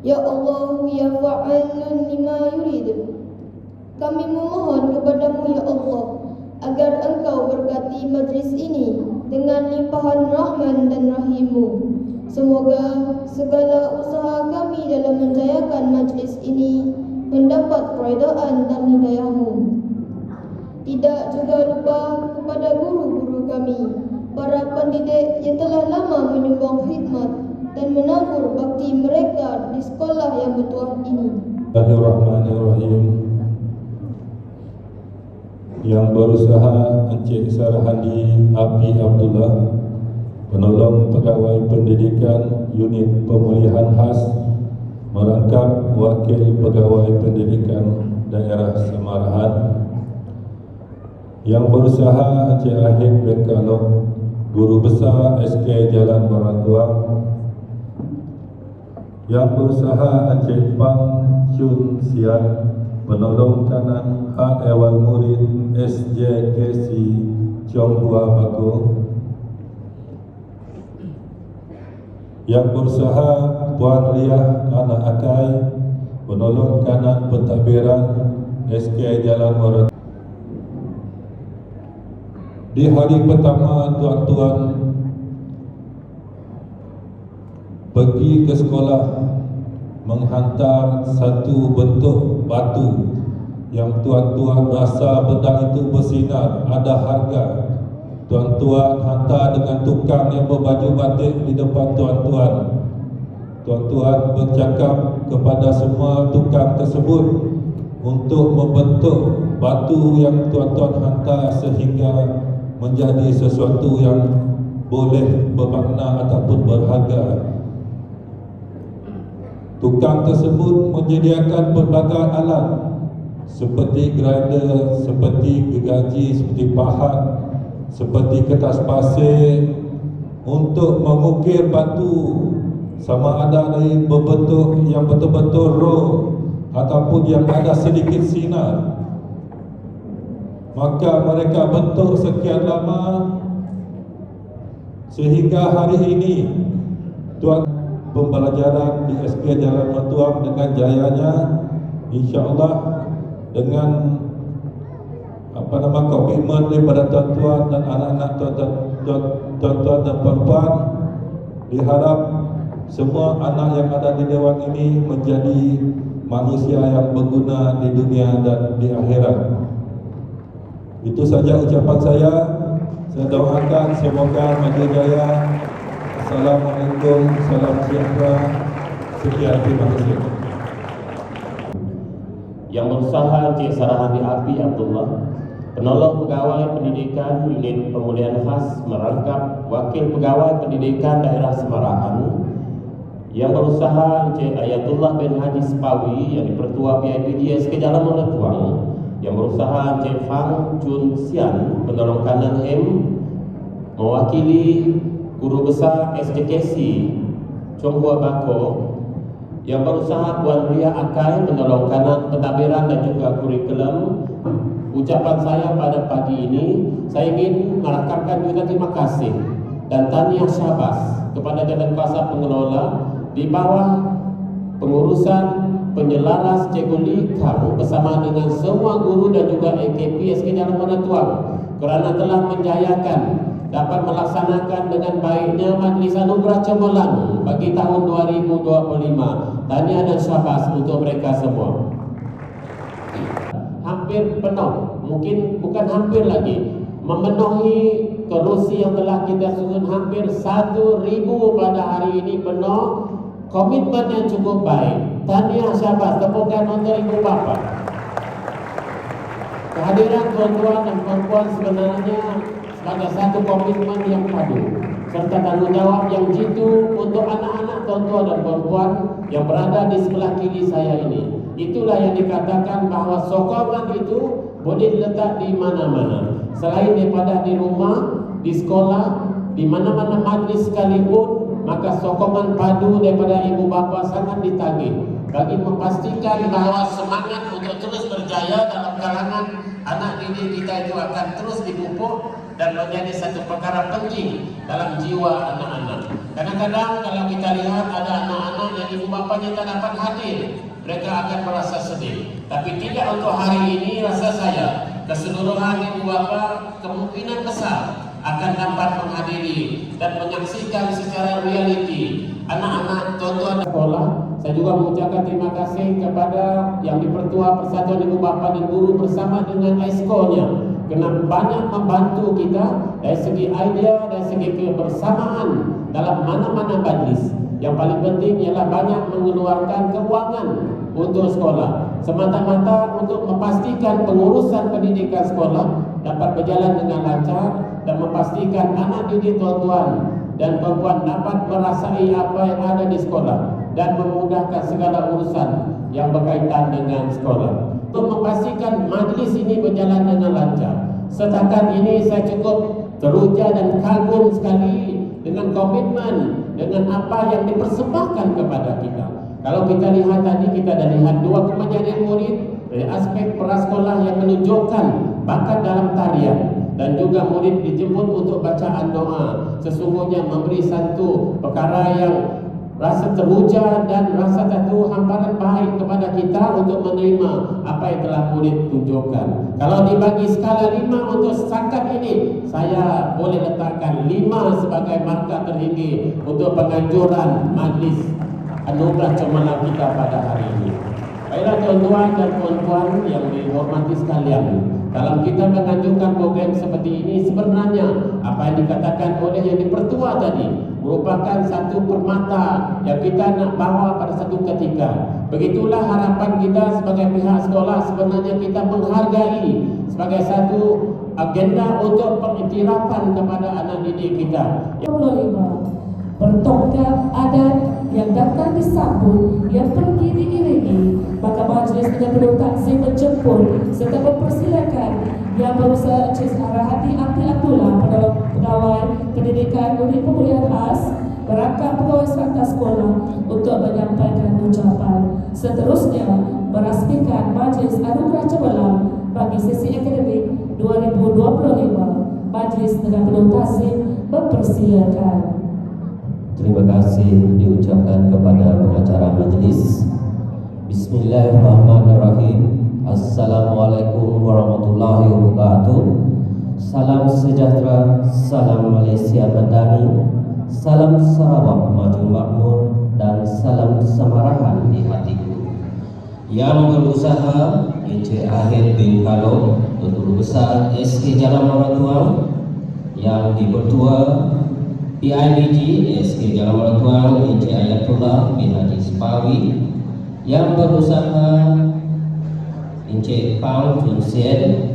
Ya Allah, Ya Fa'alun Lima Yurid. Kami memohon kepadamu, Ya Allah Agar engkau berkati majlis ini dengan limpahan rahman dan rahimu Semoga segala usaha kami dalam menjayakan majlis ini mendapat peredaan dan hidayahmu. Tidak juga lupa kepada guru-guru kami, para pendidik yang telah lama menyumbang khidmat dan menabur bakti mereka di sekolah yang bertuah ini. Bismillahirrahmanirrahim Yang berusaha Encik Sarahandi Api Abdullah penolong pegawai pendidikan unit pemulihan khas merangkap wakil pegawai pendidikan daerah Semarahan. Yang berusaha Encik Ahid bin Kalong guru besar SK Jalan Meratuang yang berusaha Encik Pang Chun Sian penolong kanan Hak Ewal Murid SJKC Chonghua Bakung yang berusaha Puan Riah Anak Akai penolong kanan pentadbiran SK Jalan Murat di hari pertama tuan-tuan pergi ke sekolah menghantar satu bentuk batu yang tuan-tuan rasa benda itu bersinar ada harga Tuan-tuan hantar dengan tukang yang berbaju batik di depan tuan-tuan. Tuan-tuan bercakap kepada semua tukang tersebut untuk membentuk batu yang tuan-tuan hantar sehingga menjadi sesuatu yang boleh bermakna ataupun berharga. Tukang tersebut menyediakan pelbagai alat seperti grinder, seperti gergaji, seperti pahat, seperti kertas pasir untuk mengukir batu sama ada dari berbentuk yang betul-betul roh ataupun yang ada sedikit sinar. Maka mereka bentuk sekian lama sehingga hari ini tuan pembelajaran di SK Jalan Matuang dengan jayanya insya-Allah dengan apa nama komitmen daripada tuan-tuan dan anak-anak tuan-tuan dan perempuan diharap semua anak yang ada di dewan ini menjadi manusia yang berguna di dunia dan di akhirat. Itu saja ucapan saya. Saya doakan semoga maju jaya. Assalamualaikum, salam sejahtera. Sekian terima kasih. Yang berusaha Cik Sarahani Api Abdullah Penolong Pegawai Pendidikan Unit Pemulihan Khas merangkap Wakil Pegawai Pendidikan Daerah Semarahan yang berusaha Encik Ayatullah bin Haji Sepawi yang dipertua PIPDS ke dalam Meletuang yang berusaha Encik Fang Chun Sian penolong kanan M mewakili Guru Besar SJKC Chonghua Bako yang berusaha Puan Ria Akai penolong kanan pentadbiran dan juga kurikulum. Ucapan saya pada pagi ini saya ingin merakamkan juga terima kasih dan tanya syabas kepada jalan kuasa pengelola di bawah pengurusan penyelaras Cikgu Likang bersama dengan semua guru dan juga AKP SK Jalan Menatuang kerana telah menjayakan dapat melaksanakan dengan baiknya Majlis Anugerah Cemerlang bagi tahun 2025. Tanya dan syabas untuk mereka semua. Hampir penuh mungkin bukan hampir lagi memenuhi kerusi yang telah kita susun hampir satu ribu pada hari ini penuh komitmen yang cukup baik. Tahniah syabas tepukan untuk ibu bapa kehadiran tuan-tuan dan perempuan sebenarnya sebagai satu komitmen yang padu serta tanggungjawab yang jitu untuk anak-anak tuan-tuan dan perempuan yang berada di sebelah kiri saya ini itulah yang dikatakan bahawa sokongan itu boleh diletak di mana-mana. Selain daripada di rumah, di sekolah, di mana-mana majlis sekalipun, maka sokongan padu daripada ibu bapa sangat ditagih bagi memastikan bahawa semangat untuk terus berjaya dalam kalangan anak didik kita itu akan terus dipupuk dan menjadi satu perkara penting dalam jiwa anak-anak. Kadang-kadang kalau kita lihat ada anak-anak yang ibu bapanya tak dapat hadir, mereka akan merasa sedih. Tapi tidak untuk hari ini rasa saya keseluruhan ibu bapa kemungkinan besar akan dapat menghadiri dan menyaksikan secara realiti anak-anak tuan-tuan sekolah. Saya juga mengucapkan terima kasih kepada yang dipertua Persatuan Ibu Bapa dan Guru bersama dengan ESCO-nya kerana banyak membantu kita dari segi idea, dari segi kebersamaan dalam mana-mana majlis. Yang paling penting ialah banyak mengeluarkan keuangan untuk sekolah semata-mata untuk memastikan pengurusan pendidikan sekolah dapat berjalan dengan lancar dan memastikan anak didik tuan-tuan dan perempuan dapat merasai apa yang ada di sekolah dan memudahkan segala urusan yang berkaitan dengan sekolah. Untuk memastikan majlis ini berjalan dengan lancar. Setakat ini saya cukup teruja dan kagum sekali dengan komitmen dengan apa yang dipersembahkan kepada kita. Kalau kita lihat tadi kita dah lihat dua kemajuan murid dari aspek prasekolah yang menunjukkan bakat dalam tarian dan juga murid dijemput untuk bacaan doa sesungguhnya memberi satu perkara yang rasa teruja dan rasa satu hamparan baik kepada kita untuk menerima apa yang telah murid tunjukkan. Kalau dibagi skala lima untuk setakat ini saya boleh letakkan lima sebagai markah tertinggi untuk penganjuran majlis anugerah cemerlang kita pada hari ini. Baiklah tuan-tuan dan puan-puan yang dihormati sekalian Dalam kita mengajukan program seperti ini Sebenarnya apa yang dikatakan oleh yang dipertua tadi Merupakan satu permata yang kita nak bawa pada satu ketika. Begitulah harapan kita sebagai pihak sekolah. Sebenarnya kita menghargai sebagai satu agenda untuk pengiktirafan kepada anak didik kita. 25 Bertongkar adat yang datang disambut Yang pergi diiringi. Maka majlis dengan penuh takzim menjemput Serta mempersilakan Pendidikan Unit Pemulihan AS Berangkat pegawai serta sekolah Untuk menyampaikan ucapan Seterusnya Merasmikan Majlis Anugerah Cemerlang Bagi sesi akademik 2025 Majlis dengan penuh takzim Mempersilakan Terima kasih diucapkan kepada pengacara majlis. Bismillahirrahmanirrahim. Assalamualaikum warahmatullahi wabarakatuh. Salam sejahtera, salam Malaysia Madani, salam Sarawak maju makmur dan salam kesamarahan di hatiku. Yang berusaha Encik Ahir bin Kalo, Guru Besar SK Jalan Maratuang, yang dipertua PIBG SK Jalan Mertuang Encik Ayatullah bin Haji Sepawi yang berusaha Encik Pang Chun Sien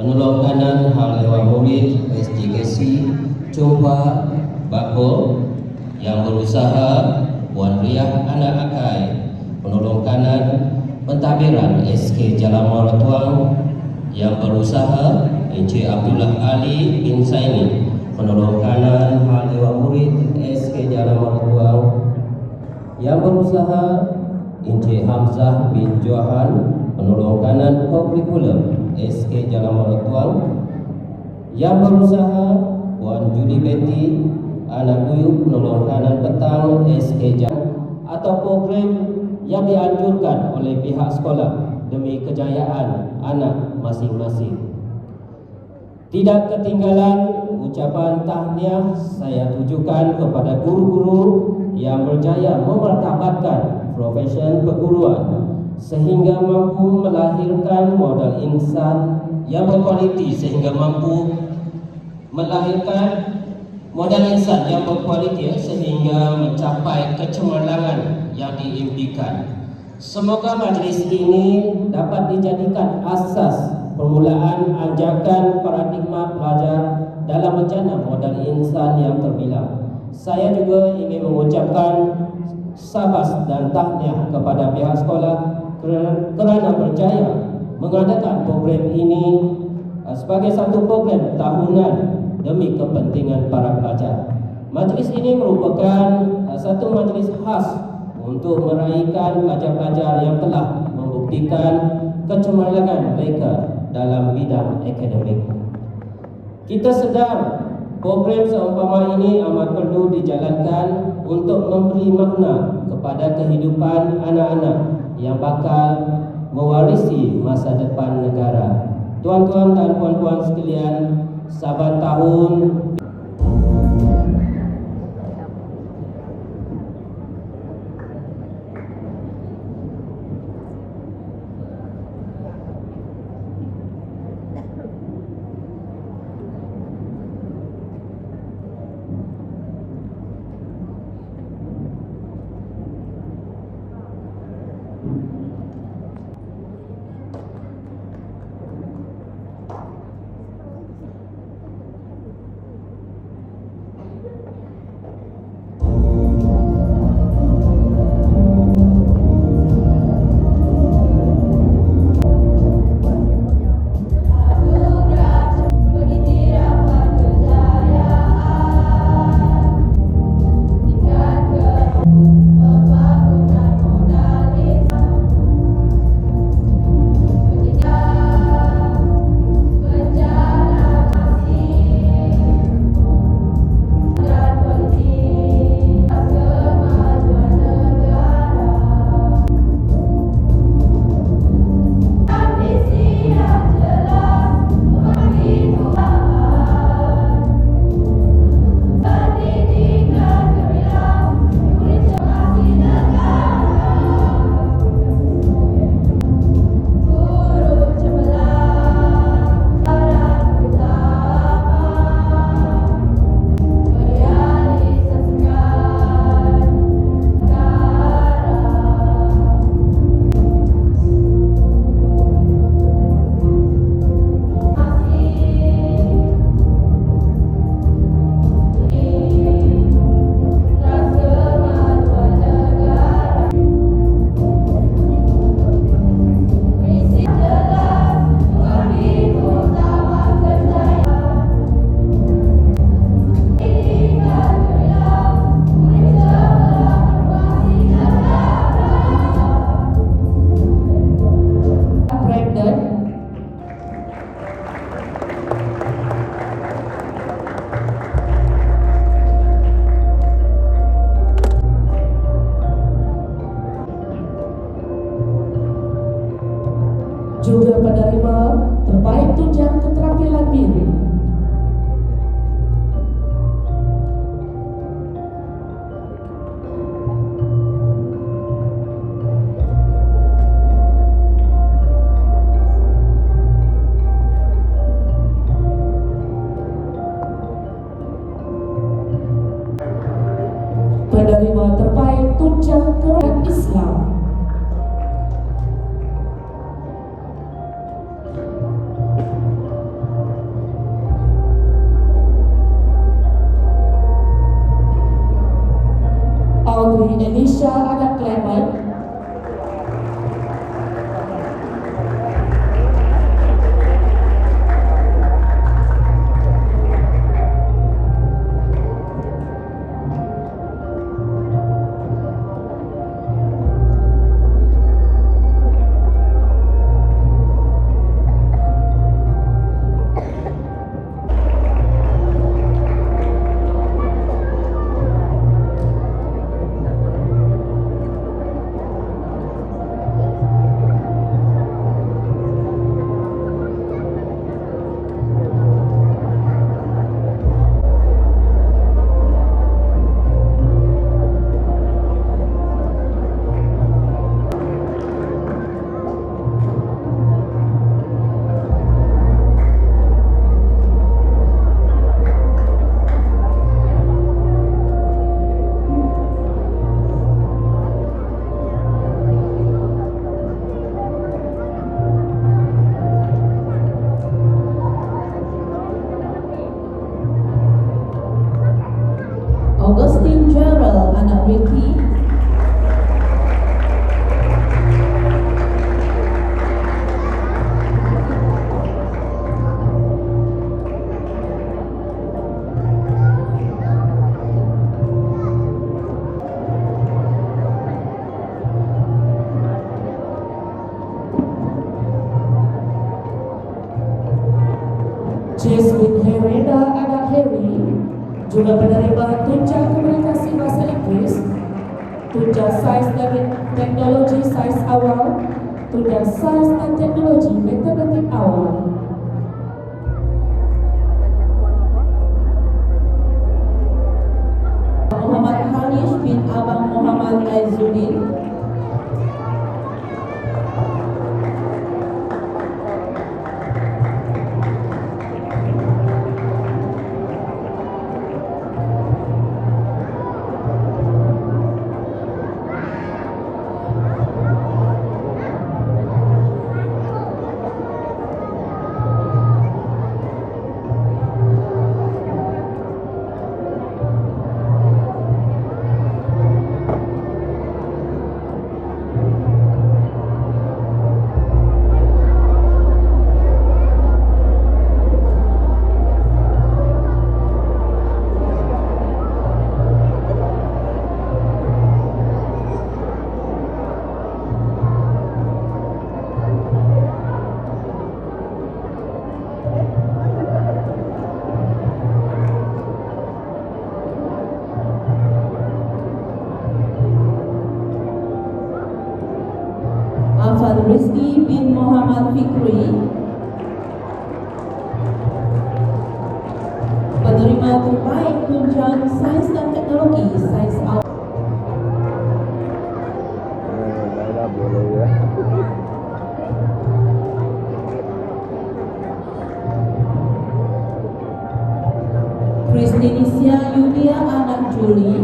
penolong kanan Hal Ewan Murid SJKC Coba Bako yang berusaha Puan Riah Anak Akai. Penolong kanan pentadbiran SK Jalan Mertuang yang berusaha Encik Abdullah Ali bin Saini. Penolong kanan Hal Dewan Murid SK Jalan Maratuang yang berusaha Encik Hamzah bin Johan. Penolong kanan Kurikulum SK Jalan Maratuang yang berusaha Puan Juli Betty anak buyuk penolong kanan petang SK Jalan atau program yang dianjurkan oleh pihak sekolah demi kejayaan anak masing-masing. Tidak ketinggalan ucapan tahniah saya tujukan kepada guru-guru yang berjaya memertabatkan profesion perguruan sehingga mampu melahirkan modal insan yang berkualiti sehingga mampu melahirkan modal insan yang berkualiti sehingga mencapai kecemerlangan yang diimpikan. Semoga majlis ini dapat dijadikan asas permulaan anjakan paradigma pelajar dalam rencana modal insan yang terbilang. Saya juga ingin mengucapkan sabas dan tahniah kepada pihak sekolah kerana, berjaya mengadakan program ini uh, sebagai satu program tahunan demi kepentingan para pelajar. Majlis ini merupakan uh, satu majlis khas untuk meraihkan pelajar-pelajar yang telah membuktikan kecemerlangan mereka dalam bidang akademik. Kita sedar program seumpama ini amat perlu dijalankan untuk memberi makna kepada kehidupan anak-anak yang bakal mewarisi masa depan negara. Tuan-tuan dan puan-puan sekalian, saban tahun juga penerima terbaik tunjang keterampilan diri. Muhammad Yulia anak Juli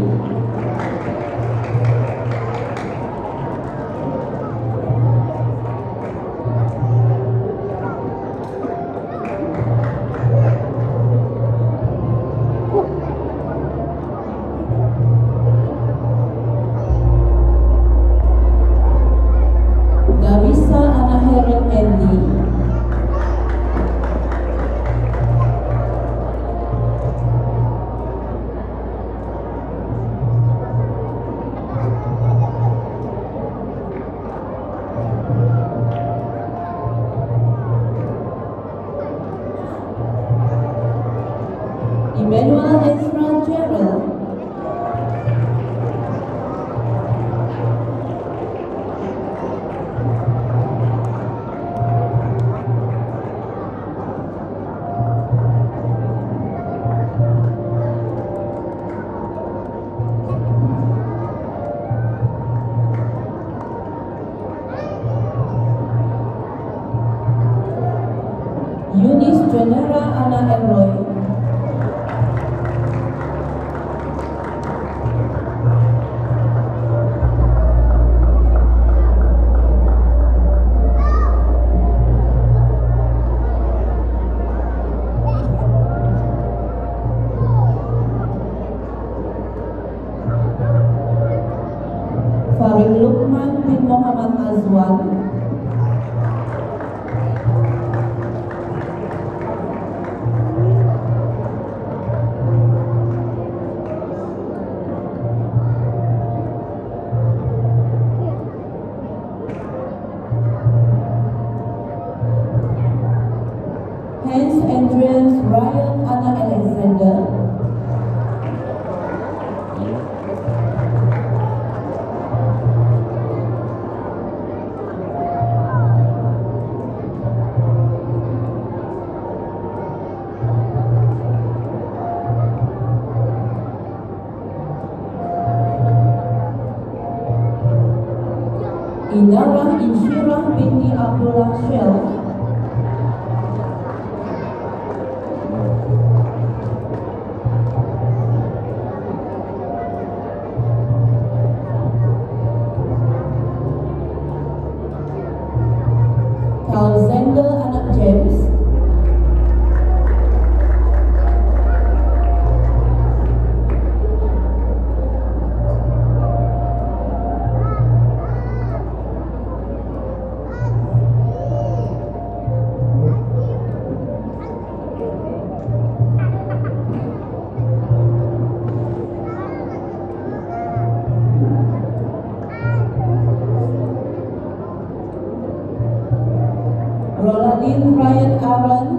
Inarah Insyirah binti Abdullah Shell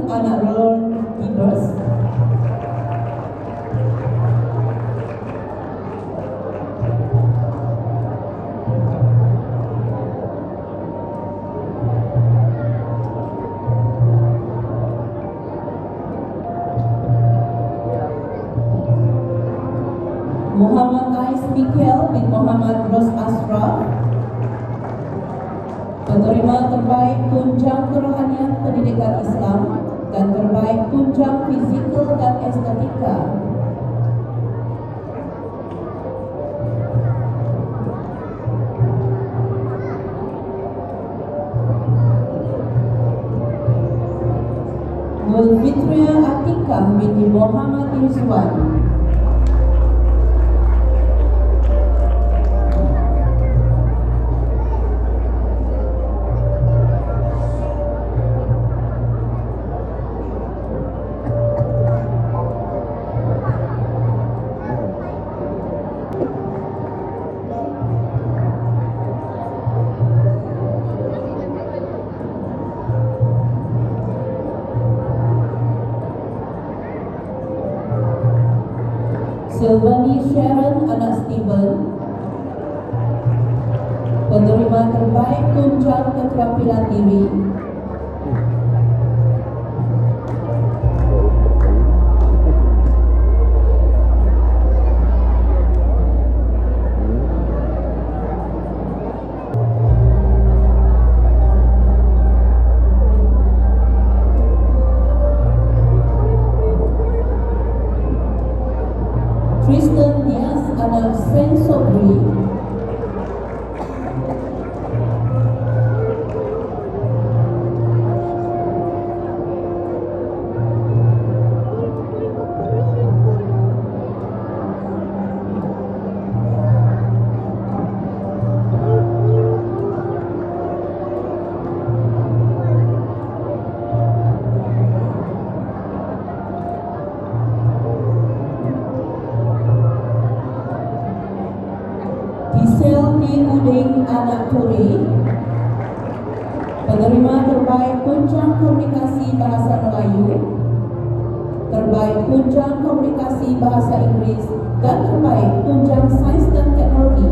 anak Lord Tibers Muhammad Ais Mikael, bin Muhammad Ros Ashraf penerima terbaik tunjang kerohanian pendidikan Islam tunjang fizikal dan estetika. Nur Fitria Atika binti Muhammad Yuswan. TV aplikasi bahasa Inggeris dan terbaik tunjang sains dan teknologi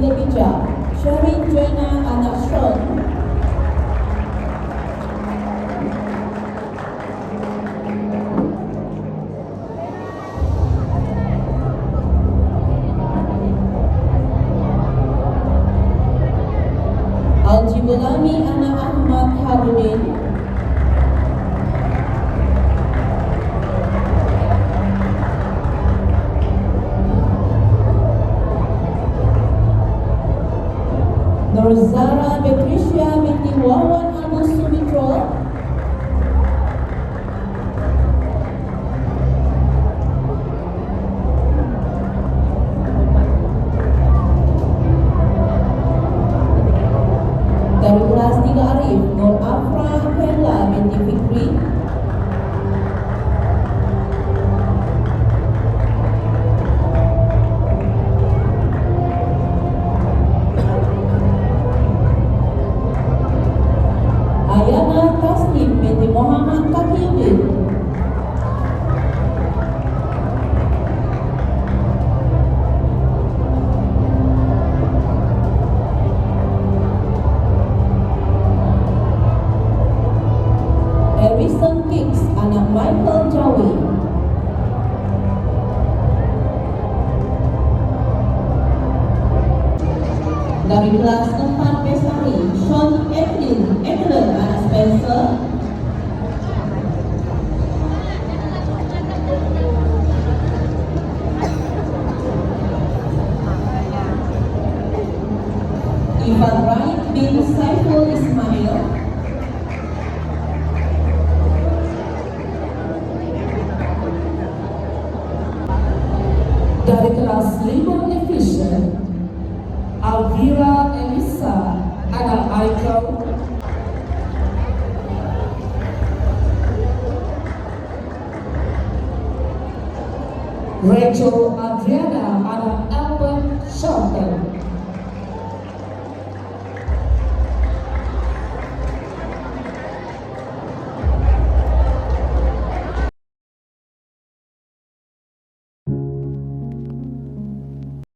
the Vijay. Anak